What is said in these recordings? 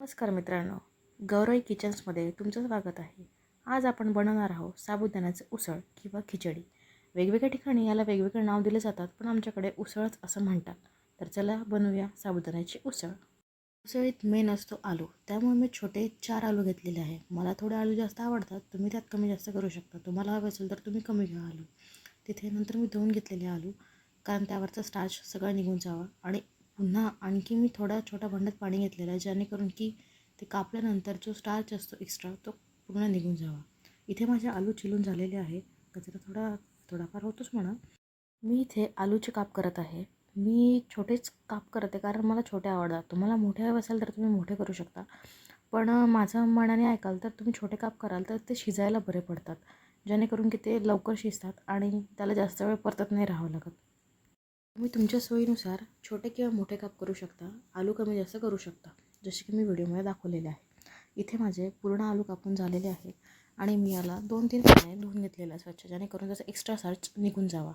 नमस्कार मित्रांनो गौरवी किचन्समध्ये तुमचं स्वागत आहे. आज आपण बनवणार आहोत साबुदाण्याचं उसळ किंवा खिचडी. वेगवेगळ्या ठिकाणी याला वेगवेगळे नाव दिले जातात पण आमच्याकडे उसळच असं म्हणतात. तर चला बनवूया साबुदाण्याची उसळ. उसळीत मेन असतो आलू. त्यामुळे मी छोटे चार आलू घेतलेले आहे. मला थोडे आलू जास्त आवडतात. तुम्ही त्यात कमी जास्त करू शकता. तुम्हाला हवे असेल तर तुम्ही कमी घ्या आलू. तिथे नंतर मी धुवून घेतलेले आलू कारण त्यावरचा स्टार्च सगळा निघून जावा आणि पुन्हा आणखी मी थोडा छोट्या भांड्यात पाणी घेतलेलं आहे जेणेकरून की ते कापल्यानंतर जो स्टार्च असतो एक्स्ट्रा तो पूर्ण निघून जावा. इथे माझे आलू चिलून झालेले आहे. कचरा थोडा थोडाफार होतोच म्हणा. मी इथे आलूचे काप करत आहे. मी छोटेच काप करते कारण मला छोटे आवडतात. तुम्हाला मोठे हवे असेल तर तुम्ही मोठे करू शकता. पण माझं मनाने ऐकाल तर तुम्ही छोटे काप कराल तर ते शिजायला बरे पडतात. जेणेकरून की ते लवकर शिजतात आणि त्याला जास्त वेळ परतत नाही राहावं लागत. तुम्ही तुमच्या सोयीनुसार छोटे किंवा मोठे काप करू शकता. आलू कमी जास्त करू शकता. जसे की मी व्हिडिओमध्ये दाखवलेले आहे. इथे माझे पूर्ण आलू कापून झालेले आहेत आणि मी याला दोन तीन पाण्याने धुवून घेतलेलं आहे स्वच्छ जेणेकरून त्याचा एक्स्ट्रा सार्च निघून जावा.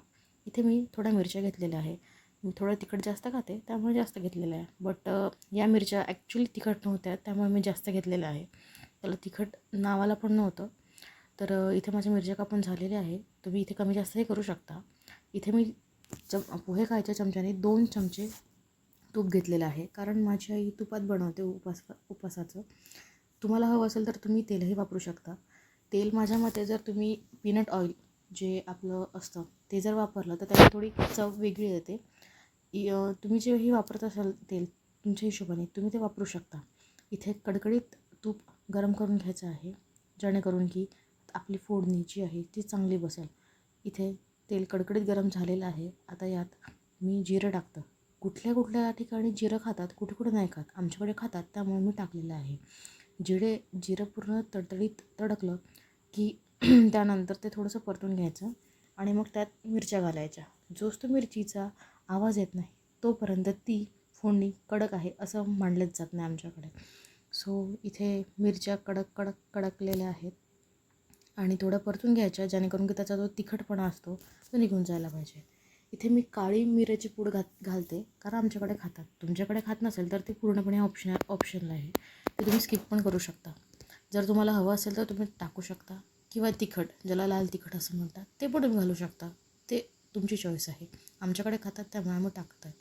इथे मी थोड्या मिरच्या घेतलेल्या आहे. मी थोडं तिखट जास्त खाते त्यामुळे जास्त घेतलेलं आहे. बट या मिरच्या ॲक्च्युली तिखट नव्हत्या त्यामुळे मी जास्त घेतलेल्या आहे. त्याला तिखट नावाला पण नव्हतं. तर इथे माझ्या मिरच्या कापून झालेल्या आहे. तुम्ही इथे कमी जास्तही करू शकता. इथे मी चम पोहे खायच्या चमच्याने दोन चमचे तूप घेतलेलं आहे. कारण माझी आई तुपात बनवते उपास उपासाचं तुम्हाला हवं असेल तर तुम्ही तेलही वापरू शकता. तेल माझ्या मते जर तुम्ही पीनट ऑइल जे आपलं असतं ते जर वापरलं तर त्याची थोडी चव वेगळी येते. तुम्ही जेही वापरत असाल तेल तुमच्या हिशोबाने तुम्ही ते वापरू शकता. इथे कडकडीत तूप गरम करून घ्यायचं आहे. जेणेकरून की आपली फोडणी जी आहे ती चांगली बसेल. इथे तेल कडकडीत गरम झालेलं आहे. आता यात मी जिरं टाकतं. कुठल्या कुठल्या ठिकाणी जिरं खातात कुठे कुठे नाही खात आमच्याकडे खातात त्यामुळे मी टाकलेलं आहे. जिरे जिरं पूर्ण तडतडीत तडकलं की त्यानंतर ते थोडंसं परतून घ्यायचं आणि मग त्यात मिरच्या घालायच्या. जोच तो मिरचीचा आवाज येत नाही तोपर्यंत ती फोडणी कडक आहे असं मानलंच जात नाही आमच्याकडे. सो इथे मिरच्या कडक कडक कडकलेल्या आहेत. आणि थोडं परतून घ्यायच्या जेणेकरून की त्याचा जो तिखटपणा असतो तो निघून जायला पाहिजे. इथे मी काळी मिऱ्याची पूड घात घालते कारण आमच्याकडे खातात. तुमच्याकडे खात नसेल तर ते पूर्णपणे ऑप्शन ऑप्शनल आहे. ते तुम्ही स्किप पण करू शकता. जर तुम्हाला हवं असेल तर तुम्ही टाकू शकता. किंवा तिखट ज्याला लाल तिखट असं म्हणतात ते पण तुम्ही घालू शकता. ते तुमची चॉईस आहे. आमच्याकडे खातात त्यामुळे आम्ही टाकत आहे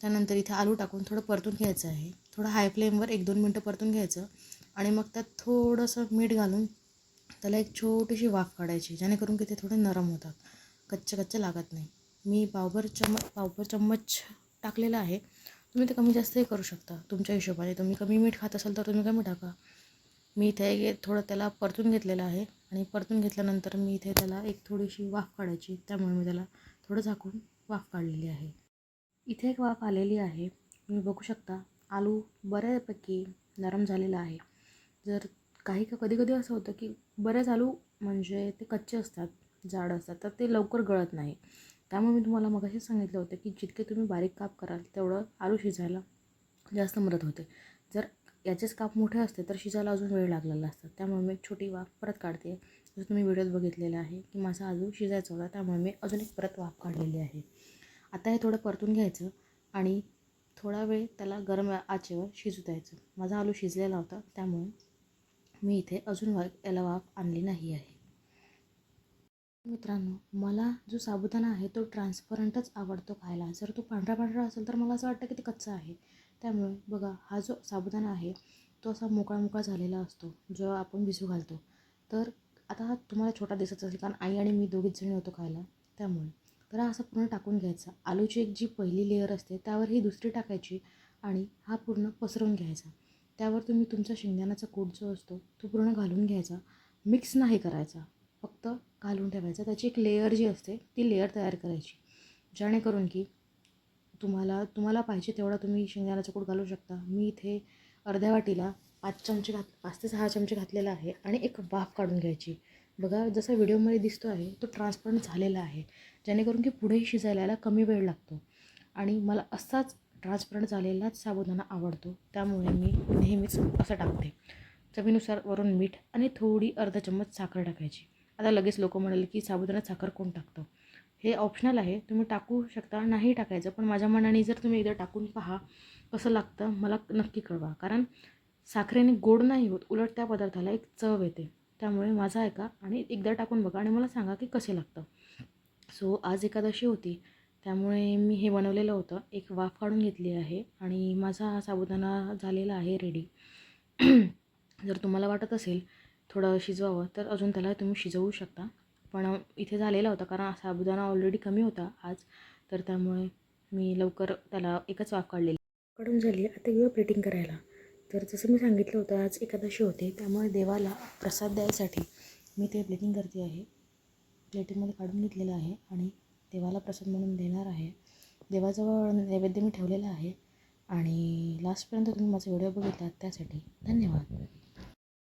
त्यानंतर इथे आलू टाकून थोडं परतून घ्यायचं आहे. थोडं हाय फ्लेमवर एक दोन मिनटं परतून घ्यायचं. आणि मग त्यात थोडंसं मीठ घालून त्याला एक छोटीशी वाफ काढायची जेणेकरून की ते थोडे नरम होतात. कच्चे कच्चे लागत नाही. मी पावभर चम्मच पावभर चम्मच टाकलेला आहे. तुम्ही ते कमी जास्तही करू शकता. तुमच्या हिशोबाने तुम्ही कमी मीठ खात असाल तर तुम्ही कमी टाका. मी इथे थोडं त्याला परतून घेतलेलं आहे आणि परतून घेतल्यानंतर मी इथे त्याला एक थोडीशी वाफ काढायची. त्यामुळे मी त्याला थोडं झाकून वाफ काढलेली आहे. इथे एक वाफ आलेली आहे. तुम्ही बघू शकता. आलू बऱ्यापैकी नरम झालेला आहे. जर काही का कधी कधी असं होतं की बरेच आलू म्हणजे ते कच्चे असतात जाड असतात तर ते लवकर गळत नाही. त्यामुळे मी तुम्हाला मगाशी सांगितलं होतं की जितके तुम्ही बारीक काप कराल तेवढं आलू शिजायला जास्त मदत होते. जर याचेच काप मोठे असते तर शिजायला अजून वेळ लागलेला असतात त्यामुळे मी एक छोटी वाफ परत काढते. जसं तुम्ही व्हिडिओत बघितलेलं आहे की माझा आलू शिजायचा होता त्यामुळे मी अजून एक परत वाफ काढलेली आहे. आता हे थोडं परतून घ्यायचं आणि थोडा वेळ त्याला गरम आचेवर शिजू द्यायचं. माझा आलू शिजलेला होता त्यामुळे मी इथे अजून याला वाफ आणली नाही आहे. मित्रांनो मला जो साबुदाणा आहे तो ट्रान्सपरंटच आवडतो खायला. जर तो पांढरा पांढरा असेल तर मला असं वाटतं की ते कच्चा आहे. त्यामुळे बघा हा जो साबुदाणा आहे तो असा मोकळा मोकळा झालेला असतो जेव्हा आपण भिजू घालतो. तर आता हा तुम्हाला छोटा दिसत असेल कारण आई आणि मी दोघीच जणी होतो खायला. त्यामुळे. तर हा असा पूर्ण टाकून घ्यायचा. आलूची एक जी पहिली लेअर असते त्यावर ही दुसरी टाकायची आणि हा पूर्ण पसरवून घ्यायचा. त्यावर तुम्ही तुमचा शेंगदाण्याचा कूट जो असतो तो पूर्ण घालून घ्यायचा. मिक्स नाही करायचा. फक्त घालून ठेवायचा. त्याची एक लेअर जी असते ती लेअर तयार करायची. जेणेकरून की तुम्हाला तुम्हाला पाहिजे तेवढा तुम्ही शेंगदाण्याचा कूट घालू शकता. मी इथे अर्ध्या वाटीला पाच चमचे घात पाच ते सहा चमचे घातलेला आहे आणि एक वाफ काढून घ्यायची. बघा जसा व्हिडिओमध्ये दिसतो आहे तो ट्रान्सपरंट झालेला आहे. जेणेकरून की पुढेही शिजायला याला कमी वेळ लागतो. आणि मला असाच ट्रान्सपरंट झालेलाच साबुदाणा आवडतो. त्यामुळे मी नेहमीच असं टाकते. चवीनुसार वरून मीठ आणि थोडी अर्धा चम्मच साखर टाकायची. आता लगेच लोक म्हणाले की साबुदाणा साखर कोण टाकतं? हे ऑप्शनल आहे. तुम्ही टाकू शकता. नाही टाकायचं. पण माझ्या मनाने जर तुम्ही एकदा टाकून पहा कसं लागतं मला नक्की कळवा. कारण साखरेने गोड नाही होत. उलट त्या पदार्थाला एक चव येते. त्यामुळे माझा ऐका आणि एकदा टाकून बघा आणि मला सांगा की कसे लागतं. सो आज एकादशी होती. त्यामुळे मी हे बनवलेलं होतं. एक वाफ काढून घेतली आहे आणि माझा हा साबुदाणा झालेला आहे रेडी जर तुम्हाला वाटत असेल थोडं शिजवावं तर अजून त्याला तुम्ही शिजवू शकता. पण इथे झालेला होता कारण साबुदाणा ऑलरेडी कमी होता आज तर त्यामुळे मी लवकर त्याला एकच वाफ काढलेली. काढून झाली. आता घेऊ प्लेटिंग करायला. तर जसं मी सांगितलं होतं आज एकादशी होते. त्यामुळे देवाला प्रसाद द्यायसाठी मी ते प्लेटिंग करते आहे. प्लेटिंगमध्ये काढून घेतलेलं आहे आणि देवाला प्रसाद म्हणून देणार आहे. देवाजवळ नैवेद्य मी ठेवलेला आहे. आणि लास्टपर्यंत तुम्ही माझा व्हिडिओ बघितला त्यासाठी धन्यवाद.